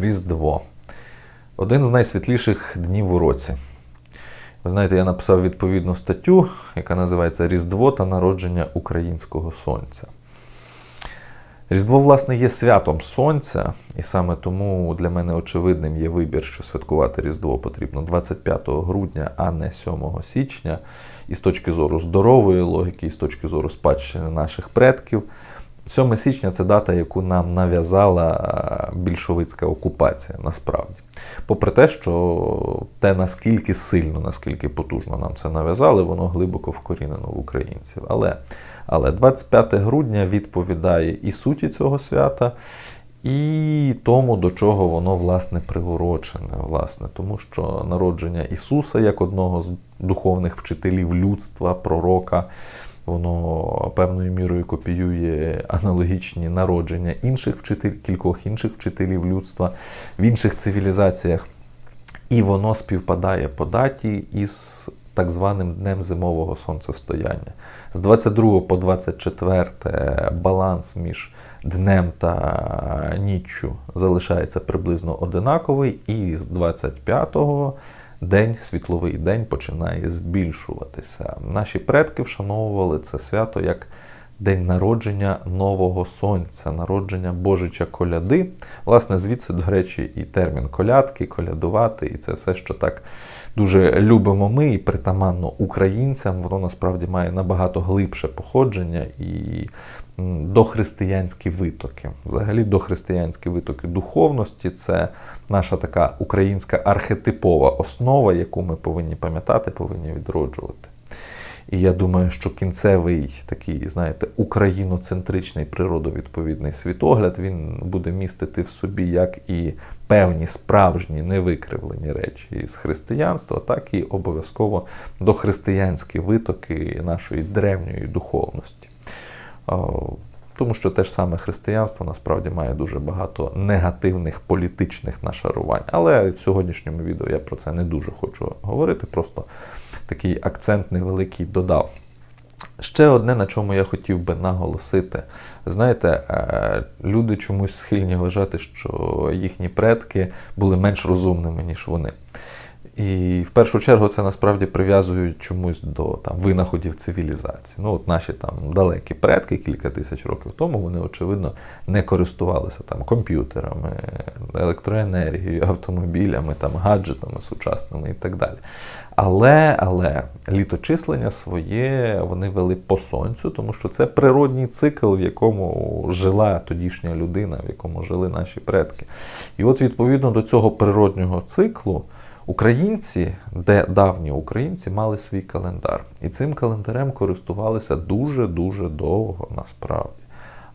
Різдво. Один з найсвітліших днів у році. Ви знаєте, я написав відповідну статтю, яка називається Різдво та народження українського сонця. Різдво, власне, є святом Сонця, і саме тому для мене очевидним є вибір, що святкувати Різдво потрібно 25 грудня, а не 7 січня. І з точки зору здорової логіки, і з точки зору спадщини наших предків. 7 січня це дата, яку нам нав'язала е, більшовицька окупація, насправді. Попри те, що те, наскільки сильно, наскільки потужно нам це нав'язали, воно глибоко вкорінено в українців. Але, але 25 грудня відповідає і суті цього свята, і тому, до чого воно власне приурочене, власне, тому що народження Ісуса як одного з духовних вчителів людства, пророка. Воно певною мірою копіює аналогічні народження інших вчителів, кількох інших вчителів людства в інших цивілізаціях. І воно співпадає по даті із так званим Днем зимового сонцестояння. З 22 по 24 баланс між днем та ніччю залишається приблизно одинаковий, і з 25-го день, світловий день починає збільшуватися. Наші предки вшановували це свято як день народження нового сонця, народження Божича коляди. Власне, звідси, до речі, і термін колядки, колядувати, і це все, що так дуже любимо ми і притаманно українцям, воно насправді має набагато глибше походження і дохристиянські витоки. Взагалі, дохристиянські витоки духовності це наша така українська архетипова основа, яку ми повинні пам'ятати, повинні відроджувати. І я думаю, що кінцевий такий, знаєте, україноцентричний природовідповідний світогляд він буде містити в собі як і певні справжні невикривлені речі з християнства, так і обов'язково дохристиянські витоки нашої древньої духовності. Тому що те ж саме християнство насправді має дуже багато негативних політичних нашарувань. Але в сьогоднішньому відео я про це не дуже хочу говорити, просто такий акцент невеликий додав. Ще одне, на чому я хотів би наголосити. Знаєте, е, люди чомусь схильні вважати, що їхні предки були менш розумними, ніж вони. І в першу чергу це насправді прив'язують чомусь до там винаходів цивілізації. Ну, от наші там далекі предки кілька тисяч років тому вони, очевидно, не користувалися там комп'ютерами, електроенергією, автомобілями, там гаджетами сучасними і так далі. Але але літочислення своє вони вели по сонцю, тому що це природній цикл, в якому жила тодішня людина, в якому жили наші предки. І от відповідно до цього природнього циклу. Українці, де давні українці, мали свій календар. І цим календарем користувалися дуже-дуже довго насправді.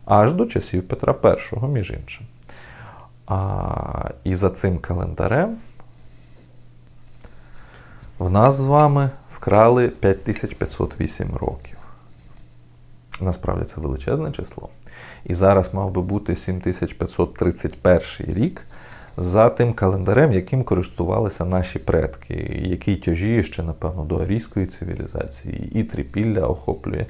Аж до часів Петра І, між іншим. А, І за цим календарем в нас з вами вкрали 5508 років. Насправді це величезне число. І зараз мав би бути 7531 рік за тим календарем, яким користувалися наші предки, який тяжіє ще, напевно, до арійської цивілізації, і трипілля охоплює.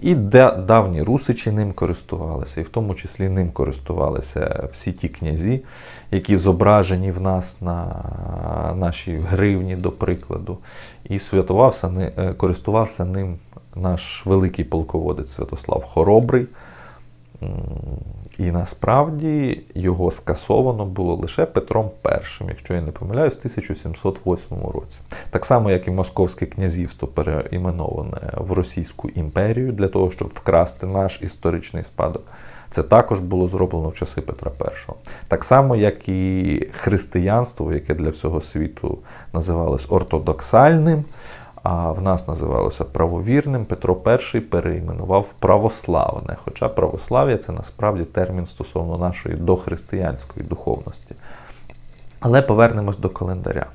І давні русичі ним користувалися, і в тому числі ним користувалися всі ті князі, які зображені в нас на нашій гривні, до прикладу. І святувався, е, користувався ним наш великий полководець Святослав Хоробрий. І насправді його скасовано було лише Петром І, якщо я не помиляюсь, в 1708 році. Так само, як і Московське князівство переіменоване в Російську імперію для того, щоб вкрасти наш історичний спадок. Це також було зроблено в часи Петра І. Так само, як і християнство, яке для всього світу називалось ортодоксальним а в нас називалося правовірним, Петро І переіменував православне. Хоча православ'я це насправді термін стосовно нашої дохристиянської духовності. Але повернемось до календаря.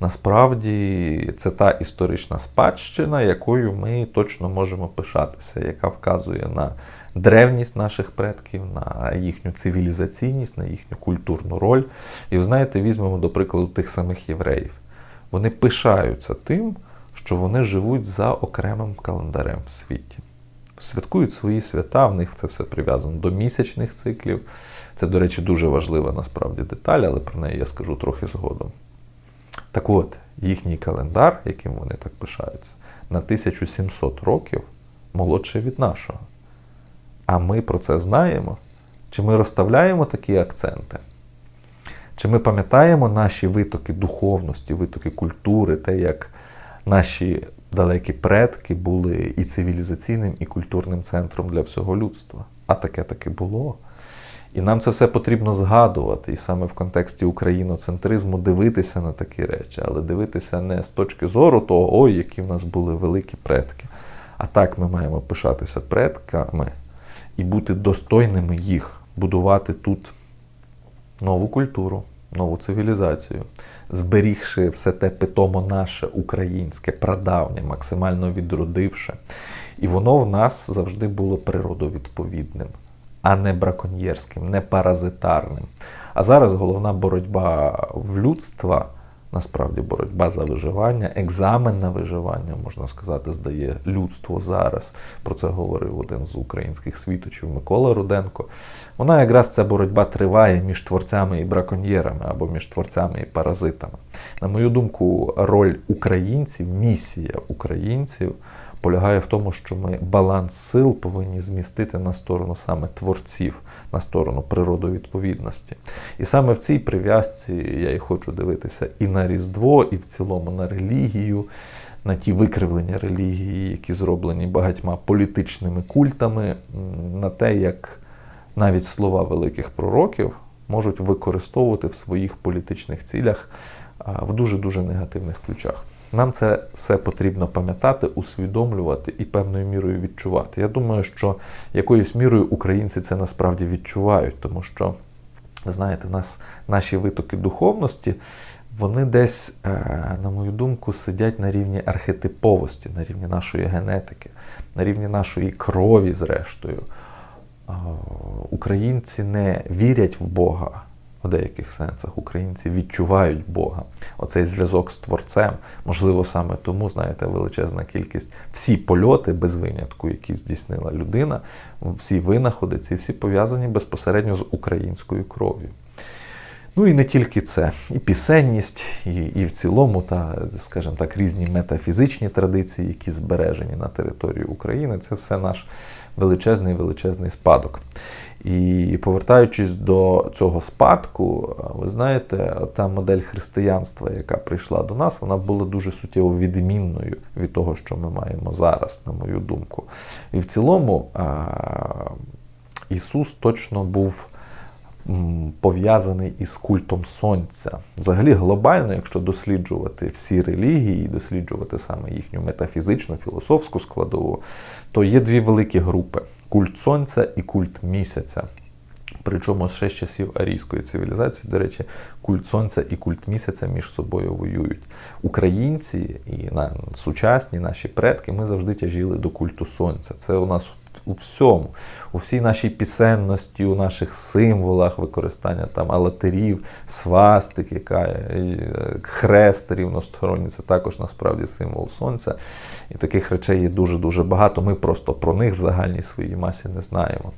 Насправді це та історична спадщина, якою ми точно можемо пишатися, яка вказує на древність наших предків, на їхню цивілізаційність, на їхню культурну роль. І ви знаєте, візьмемо, до прикладу, тих самих євреїв. Вони пишаються тим що вони живуть за окремим календарем в світі. Святкують свої свята, в них це все прив'язано до місячних циклів. Це до речі, дуже важлива насправді деталь, але про неї я скажу трохи згодом. Так от, їхній календар, яким вони так пишаються, на 1700 років молодший від нашого. А ми про це знаємо? Чи ми розставляємо такі акценти? Чи ми пам'ятаємо наші витоки духовності, витоки культури, те, як наші далекі предки були і цивілізаційним, і культурним центром для всього людства? А таке таки було. І нам це все потрібно згадувати, і саме в контексті україноцентризму дивитися на такі речі, але дивитися не з точки зору того, ой, які в нас були великі предки. А так ми маємо пишатися предками і бути достойними їх, будувати тут нову культуру, нову цивілізацію, зберігши все те питомо наше українське, прадавнє, максимально відродивши. І воно в нас завжди було природовідповідним, а не браконьєрським, не паразитарним. А зараз головна боротьба в людства. Насправді боротьба за виживання, екзамен на виживання, можна сказати, здає людство зараз. Про це говорив один з українських світочів Микола Руденко. Вона якраз ця боротьба триває між творцями і браконьєрами або між творцями і паразитами. На мою думку, роль українців, місія українців полягає в тому, що ми баланс сил повинні змістити на сторону саме творців, на сторону природовідповідності. І саме в цій прив'язці я і хочу дивитися і на Різдво, і в цілому на релігію, на ті викривлення релігії, які зроблені багатьма політичними культами, на те, як навіть слова великих пророків можуть використовувати в своїх політичних цілях в дуже-дуже негативних ключах. Нам це все потрібно пам'ятати, усвідомлювати і певною мірою відчувати. Я думаю, що якоюсь мірою українці це насправді відчувають, тому що, ви знаєте, в нас наші витоки духовності, вони десь, е, на мою думку, сидять на рівні архетиповості, на рівні нашої генетики, на рівні нашої крові, зрештою. Українці не вірять в Бога в деяких сенсах українці відчувають Бога. Оцей зв'язок з Творцем. Можливо, саме тому, знаєте, величезна кількість всі польоти без винятку, які здійснила людина, всі винаходи, ці всі пов'язані безпосередньо з українською кров'ю. Ну і не тільки це, і пісенність, і і в цілому, та, скажімо так, різні метафізичні традиції, які збережені на території України, це все наш величезний величезний спадок. І повертаючись до цього спадку, ви знаєте, та модель християнства, яка прийшла до нас, вона була дуже суттєво відмінною від того, що ми маємо зараз, на мою думку. І в цілому Ісус точно був пов'язаний із культом сонця. Взагалі, глобально, якщо досліджувати всі релігії, досліджувати саме їхню метафізичну, філософську складову, то є дві великі групи: культ сонця і культ місяця. Причому ще з часів арійської цивілізації, до речі, культ сонця і культ місяця між собою воюють. Українці і на сучасні наші предки ми завжди тяжіли до культу сонця. Це у нас у всьому, у всій нашій пісенності, у наших символах використання там алатерів, свастик, яка е, хрест рівносторонній, це також насправді символ сонця. І таких речей є дуже-дуже багато. Ми просто про них в загальній своїй масі не знаємо.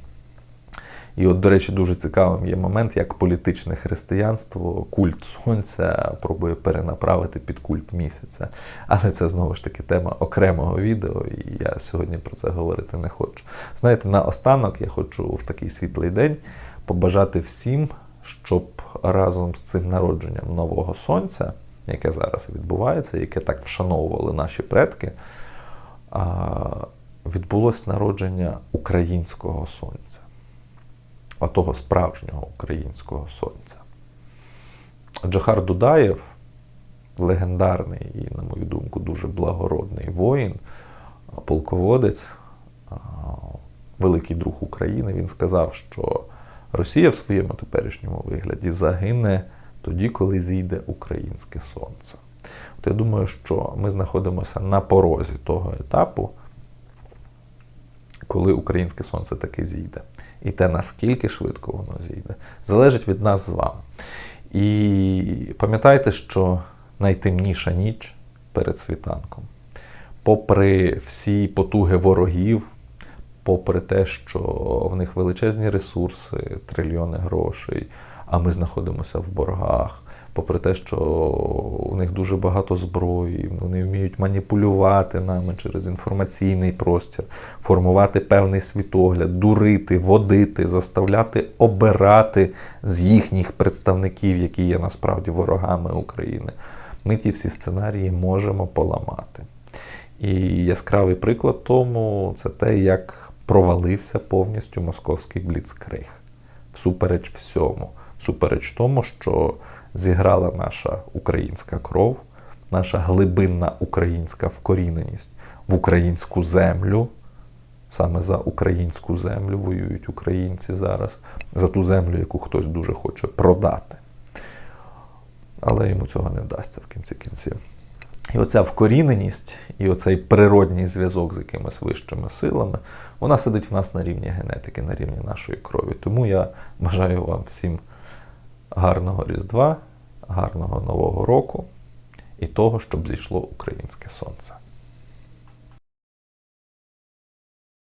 І, от, до речі, дуже цікавим є момент, як політичне християнство, культ сонця пробує перенаправити під культ місяця. Але це знову ж таки тема окремого відео, і я сьогодні про це говорити не хочу. Знаєте, наостанок я хочу в такий світлий день побажати всім, щоб разом з цим народженням нового сонця, яке зараз відбувається, яке так вшановували наші предки, відбулось народження українського сонця а того справжнього українського сонця. Джахар Дудаєв, легендарний і, на мою думку, дуже благородний воїн, полководець, великий друг України, він сказав, що Росія в своєму теперішньому вигляді загине тоді, коли зійде українське сонце. От я думаю, що ми знаходимося на порозі того етапу, коли українське сонце таки зійде. І те, наскільки швидко воно зійде, залежить від нас з вами. І пам'ятайте, що найтемніша ніч перед світанком. Попри всі потуги ворогів, попри те, що в них величезні ресурси, трильйони грошей, а ми знаходимося в боргах. Попри те, що у них дуже багато зброї, вони вміють маніпулювати нами через інформаційний простір, формувати певний світогляд, дурити, водити, заставляти обирати з їхніх представників, які є насправді ворогами України. Ми ті всі сценарії можемо поламати. І яскравий приклад тому це те, як провалився повністю московський бліцкриг. Всупереч всьому, всупереч тому, що зіграла наша українська кров, наша глибинна українська вкоріненість в українську землю. Саме за українську землю воюють українці зараз, за ту землю, яку хтось дуже хоче продати. Але йому цього не вдасться в кінці кінців. І оця вкоріненість, і оцей природній зв'язок з якимись вищими силами, вона сидить в нас на рівні генетики, на рівні нашої крові. Тому я бажаю вам всім гарного Різдва, гарного Нового року і того, щоб зійшло українське сонце.